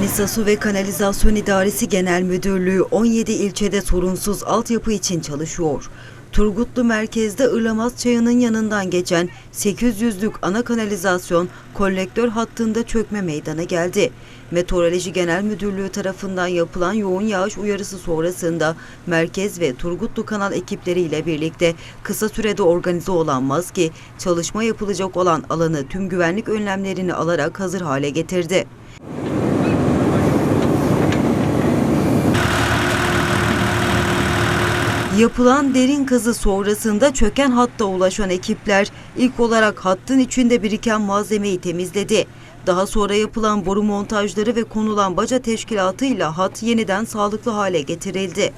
Manisa Su ve Kanalizasyon İdaresi Genel Müdürlüğü 17 ilçede sorunsuz altyapı için çalışıyor. Turgutlu merkezde Irlamaz Çayı'nın yanından geçen 800'lük ana kanalizasyon kolektör hattında çökme meydana geldi. Meteoroloji Genel Müdürlüğü tarafından yapılan yoğun yağış uyarısı sonrasında merkez ve Turgutlu kanal ekipleriyle birlikte kısa sürede organize olan maske çalışma yapılacak olan alanı tüm güvenlik önlemlerini alarak hazır hale getirdi. Yapılan derin kazı sonrasında çöken hatta ulaşan ekipler ilk olarak hattın içinde biriken malzemeyi temizledi. Daha sonra yapılan boru montajları ve konulan baca teşkilatıyla hat yeniden sağlıklı hale getirildi.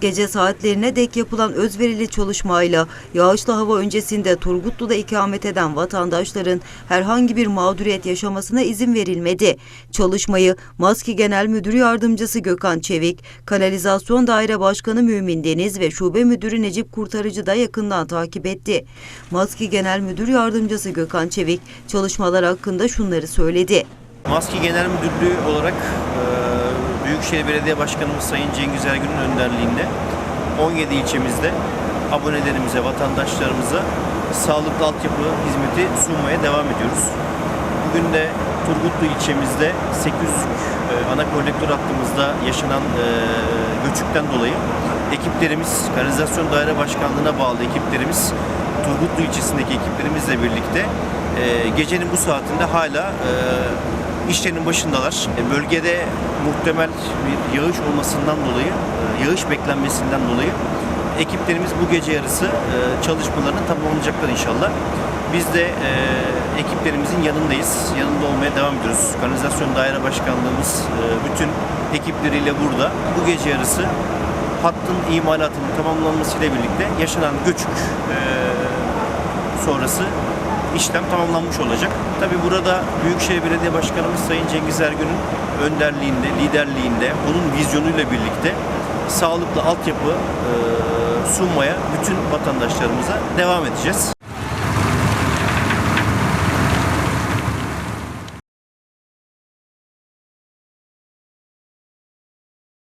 Gece saatlerine dek yapılan özverili çalışmayla yağışlı hava öncesinde Turgutlu'da ikamet eden vatandaşların herhangi bir mağduriyet yaşamasına izin verilmedi. Çalışmayı Maski Genel Müdür Yardımcısı Gökhan Çevik, Kanalizasyon Daire Başkanı Mümin Deniz ve Şube Müdürü Necip Kurtarıcı da yakından takip etti. Maski Genel Müdür Yardımcısı Gökhan Çevik çalışmalar hakkında şunları söyledi. Maski Genel Müdürlüğü olarak e, Büyükşehir Belediye Başkanımız Sayın Cengiz Ergün'ün önderliğinde 17 ilçemizde abonelerimize, vatandaşlarımıza sağlıklı altyapı hizmeti sunmaya devam ediyoruz. Bugün de Turgutlu ilçemizde 800 e, ana kolektör hattımızda yaşanan e, göçükten dolayı ekiplerimiz, Kanalizasyon Daire Başkanlığı'na bağlı ekiplerimiz, Turgutlu ilçesindeki ekiplerimizle birlikte e, gecenin bu saatinde hala işlerinin başındalar. E, Bölgede muhtemel bir yağış olmasından dolayı, e, yağış beklenmesinden dolayı ekiplerimiz bu gece yarısı e, çalışmalarını tamamlayacaklar inşallah. Biz de ekiplerimizin yanındayız. Yanında olmaya devam ediyoruz. Kanalizasyon Daire Başkanlığımız bütün ekipleriyle burada. Bu gece yarısı hattın imalatının tamamlanmasıyla birlikte yaşanan göçük sonrası işlem tamamlanmış olacak. Tabi burada Büyükşehir Belediye Başkanımız Sayın Cengiz Ergün'ün önderliğinde, liderliğinde, onun vizyonuyla birlikte sağlıklı altyapı sunmaya bütün vatandaşlarımıza devam edeceğiz.